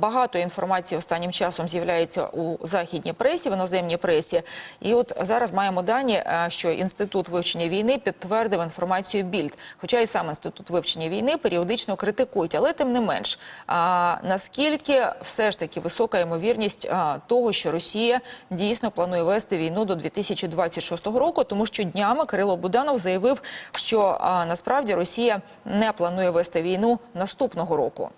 багато інформації останнім часом з'являється у західній пресі, в іноземній пресі. І от зараз маємо дані, е, що інститут вивчення війни підтвердив інформацію Більд. Хоча і сам інститут вивчення війни періодично критикують, але тим не менш, наскільки все ж таки висока ймовірність того, що Росія дійсно планує вести війну до 2026 року, тому що днями Кирило Буданов заявив, що насправді Росія не планує вести війну наступного року.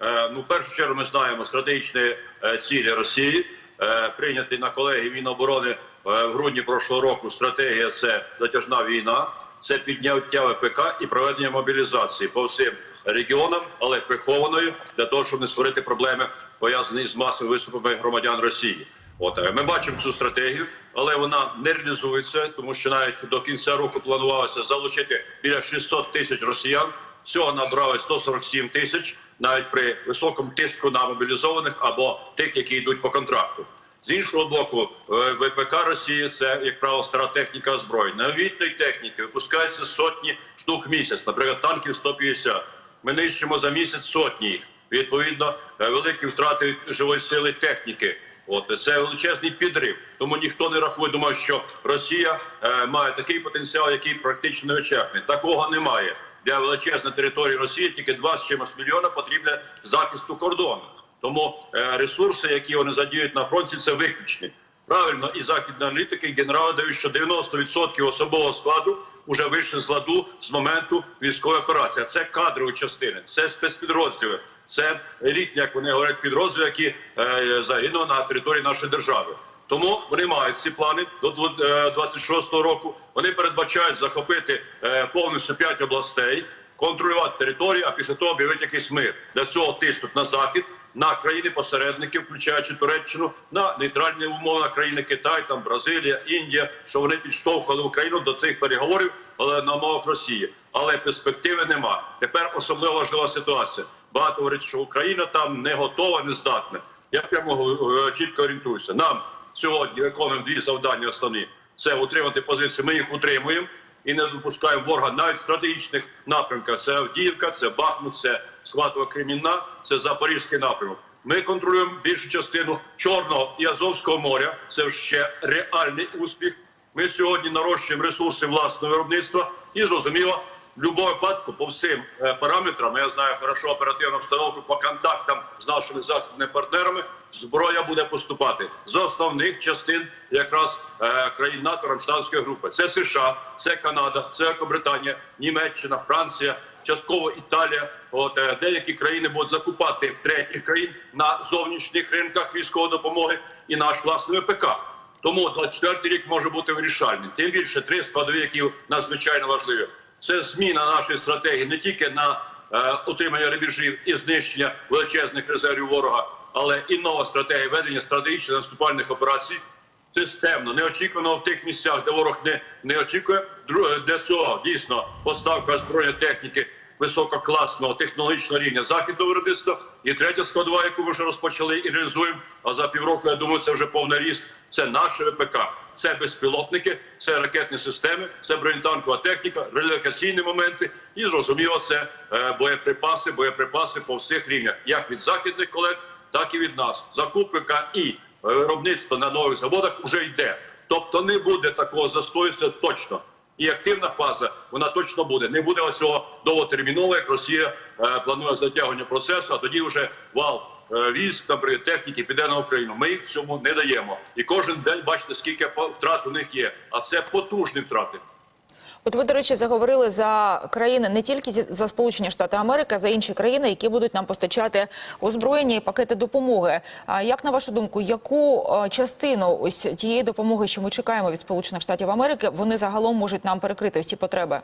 Е, Ну, в першу чергу, ми знаємо стратегічні е, цілі Росії. Е, Прийнятий на колегії Міноборони в грудні прошлого року. Стратегія це затяжна війна, це підняття ВПК і проведення мобілізації по всім регіонам, але прихованою для того, щоб не створити проблеми пов'язані з масовими виступами громадян Росії. От ми бачимо цю стратегію, але вона не реалізується, тому що навіть до кінця року планувалося залучити біля 600 тисяч росіян. Всього набрали 147 тисяч, навіть при високому тиску на мобілізованих або тих, які йдуть по контракту. З іншого боку, е, ВПК Росії це як правило стара техніка озброєнь. Новітної техніки випускаються сотні штук в місяць, наприклад, танків 150. Ми нищимо за місяць сотні їх. Відповідно, е, великі втрати живої сили техніки. От це величезний підрив. Тому ніхто не рахує, думає, що Росія е, має такий потенціал, який практично не невичерпний. Такого немає. Для величезної території Росії тільки 2 з чимось мільйона потрібне захисту кордону. Тому е, ресурси, які вони задіють на фронті, це виключні. Правильно, і західні аналітики, і генерали дають, що 90% особового складу вже вийшли з ладу з моменту військової операції. Це кадрові частини, це спецпідрозділи, це рідні, як вони говорять, підрозділи, які е, загинули на території нашої держави. Тому вони мають ці плани до 26-го року. Вони передбачають захопити е, повністю 5 областей, контролювати територію, а після того об'явити якийсь мир. Для цього тиснуть на захід, на країни-посередники, включаючи Туреччину, на нейтральні умови на країни Китай, там Бразилія, Індія, що вони підштовхували Україну до цих переговорів, але на умовах Росії. Але перспективи нема. Тепер особливо важлива ситуація. Багато говорять, що Україна там не готова, не здатна. Я прямо е, чітко орієнтуюся. Нам сьогодні виконуємо дві завдання основні: це утримати позиції. Ми їх утримуємо і не допускаємо ворога навіть стратегічних напрямках. Це Авдіївка, це Бахмут, це Сватова Кремінна, це Запорізький напрямок. Ми контролюємо більшу частину Чорного і Азовського моря. Це ще реальний успіх. Ми сьогодні нарощуємо ресурси власного виробництва і зрозуміло. В будь-якому випадку по всім е, параметрам, я знаю хорошо оперативну обстановку по контактам з нашими західними партнерами. Зброя буде поступати з основних частин якраз е, країн НАТО Рамштанської групи. Це США, це Канада, це Великобританія, Німеччина, Франція, частково Італія. От е, деякі країни будуть закупати третіх країн на зовнішніх ринках військової допомоги і наш власний ВПК. Тому 24 рік може бути вирішальним. Тим більше три складові, які надзвичайно важливі. Це зміна нашої стратегії не тільки на е, утримання рубежів і знищення величезних резервів ворога, але і нова стратегія ведення стратегічних наступальних операцій. Системно, неочікувано в тих місцях, де ворог не, не очікує. Для цього дійсно поставка збройної техніки висококласного технологічного рівня західного виробництва. І третя складова, яку ми вже розпочали і реалізуємо. А за півроку я думаю, це вже повний ріст. Це наше ВПК, це безпілотники, це ракетні системи, це бронетанкова техніка, релокаційні моменти. І зрозуміло, це е, боєприпаси, боєприпаси по всіх рівнях, як від західних колег, так і від нас. Закупка і виробництво на нових заводах вже йде. Тобто не буде такого застою, це точно. І активна фаза вона точно буде. Не буде оцього довготермінового, як Росія е, планує затягування процесу, а тоді вже вал військ, наприклад, техніки піде на Україну. Ми їх цьому не даємо. І кожен день бачите, скільки втрат у них є. А це потужні втрати. От ви, до речі, заговорили за країни не тільки за Сполучені Штати Америки, а за інші країни, які будуть нам постачати озброєння і пакети допомоги. А як на вашу думку, яку е, частину ось тієї допомоги, що ми чекаємо від Сполучених Штатів Америки, вони загалом можуть нам перекрити ось ці потреби?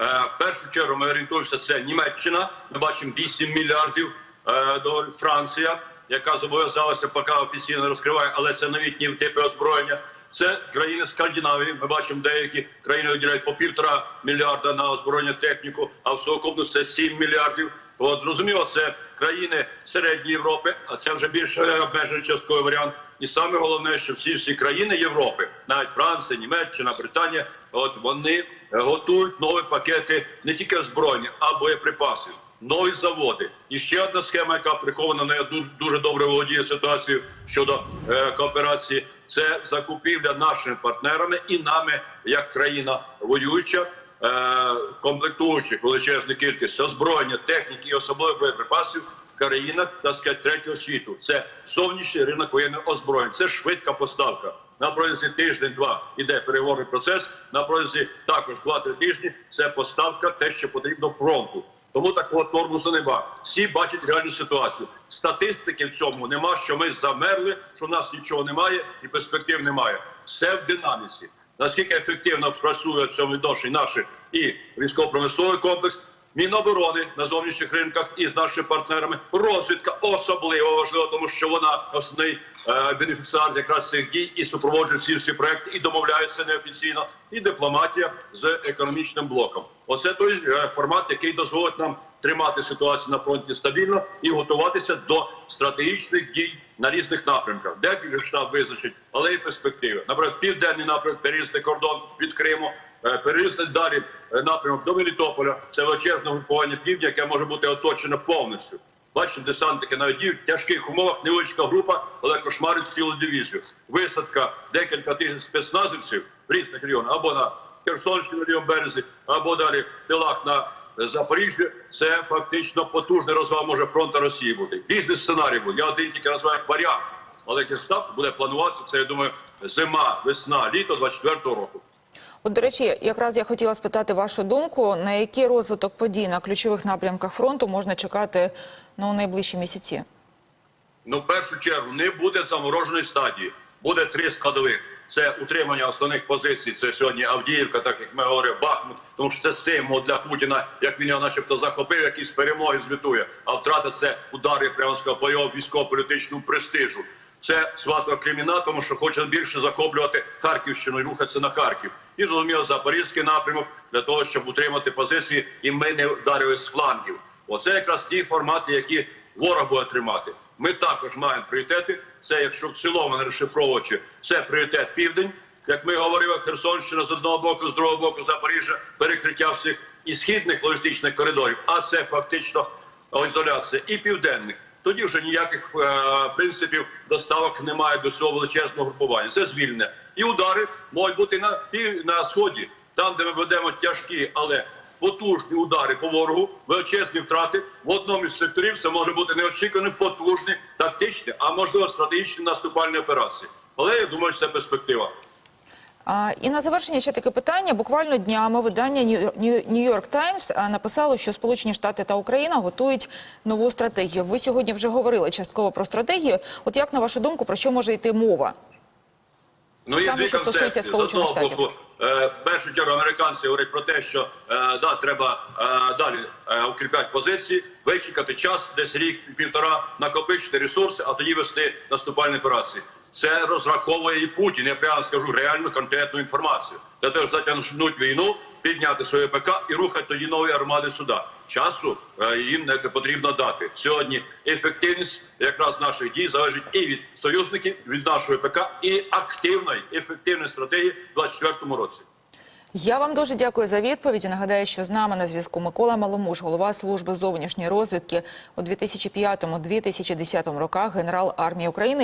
Е, В першу чергу ми орієнтуємося, це Німеччина. Ми бачимо 8 мільярдів е, доларів. Франція, яка зобов'язалася, поки офіційно не розкриває, але це новітні типи озброєння. Це країни Скандинавії. Ми бачимо, деякі країни виділяють по півтора мільярда на озброєння техніку, а в сукупності це 7 мільярдів. От зрозуміло, це країни середньої Європи, а це вже більш е, обмежений частковий варіант. І саме головне, що всі всі країни Європи, навіть Франція, Німеччина, Британія, от вони готують нові пакети не тільки озброєння, а боєприпасів. Нові заводи. І ще одна схема, яка прикована на ду- дуже добре володіє ситуацією щодо е, кооперації. Це закупівля нашими партнерами і нами, як країна воююча, е, комплектуючих величезну кількість озброєння, техніки і особливих боєприпасів країнах так сказати, третього світу. Це зовнішній ринок воєнного озброєння. Це швидка поставка. На протязі тиждень-два іде переговорний процес. На протязі також 2-3 тижні це поставка, те, що потрібно фронту. Тому такого тормозу нема. Всі бачать реальну ситуацію. Статистики в цьому нема, що ми замерли, що в нас нічого немає і перспектив немає. Все в динаміці. Наскільки ефективно працює в цьому відношенні наш і військово-промисловий комплекс, Міноборони на зовнішніх ринках і з нашими партнерами. Розвідка особливо важлива, тому що вона основний е, бенефіціар якраз цих дій і супроводжує всі всі проекти і домовляється неофіційно. І дипломатія з економічним блоком. Оце той е, формат, який дозволить нам тримати ситуацію на фронті стабільно і готуватися до стратегічних дій на різних напрямках. Де штаб визначить, але і перспективи. Наприклад, південний напрямок перерізати кордон від Криму. Е, Перерізати далі е, напрямок до Мелітополя. Це величезне групування півдня, яке може бути оточено повністю. Бачите, десантники навіть діють в тяжких умовах, невеличка група, але кошмарить цілу дивізію. Висадка декілька тисяч спецназівців в різних регіонах, або на Херсонщині, лівому березі, або далі в тилах на е, Запоріжжі. Це фактично потужний розвал може фронту Росії бути. Різні сценарії будуть. Я один тільки називаю варіант. Але Гестап буде плануватися, це, я думаю, зима, весна, літо 24-го року. От, до речі, якраз я хотіла спитати вашу думку, на який розвиток подій на ключових напрямках фронту можна чекати ну, найближчі місяці? Ну, в першу чергу, не буде замороженої стадії. Буде три складових. Це утримання основних позицій. Це сьогодні Авдіївка, так як ми говоримо, Бахмут, тому що це символ для Путіна, як він його начебто захопив, якісь перемоги звітує. А втрата це удари сказав, по військово-політичному престижу. Це сватова криміна, тому що хоче більше захоплювати Харківщину і рухатися на Харків. І зрозуміло, Запорізький напрямок для того, щоб утримати позиції, і ми не вдарили з флангів. Оце якраз ті формати, які ворог буде тримати. Ми також маємо пріоритети. Це, якщо в цілому не розшифровуючи, це пріоритет південь. Як ми говорили, Херсонщина з одного боку, з другого боку Запоріжжя, перекриття всіх і східних логістичних коридорів, а це фактично ізоляція і південних. Тоді вже ніяких е, принципів доставок немає до цього величезного групування. Це звільнення. І удари можуть бути пів на сході, там, де ми ведемо тяжкі, але потужні удари по ворогу, величезні втрати. В одному із секторів це може бути неочікувані, потужні, тактичні, а можливо стратегічні наступальні операції. Але я думаю, що це перспектива. А, і на завершення ще таке питання. Буквально днями видання Нью-Йорк Таймс написало, що Сполучені Штати та Україна готують нову стратегію. Ви сьогодні вже говорили частково про стратегію. От як на вашу думку, про що може йти мова? Ну, є Саме, дві що стосується концепції. Сполучених З одного Штатів. боку, е, в першу чергу американці говорять про те, що е, да, треба е, далі е, укріпляти позиції, вичекати час, десь рік, півтора, накопичити ресурси, а тоді вести наступальні операції. Це розраховує і Путін. Я прямо скажу реальну конкретну інформацію. Для того, щоб затягнути війну, підняти своє ПК і рухати тоді нові армади сюди. Часу е, їм не потрібно дати. Сьогодні ефективність якраз наших дій залежить і від союзників, від нашої ПК, і активної, ефективної стратегії в 2024 році. Я вам дуже дякую за відповіді. Нагадаю, що з нами на зв'язку Микола Маломуш, голова служби зовнішньої розвідки у 2005-2010 роках, генерал армії України.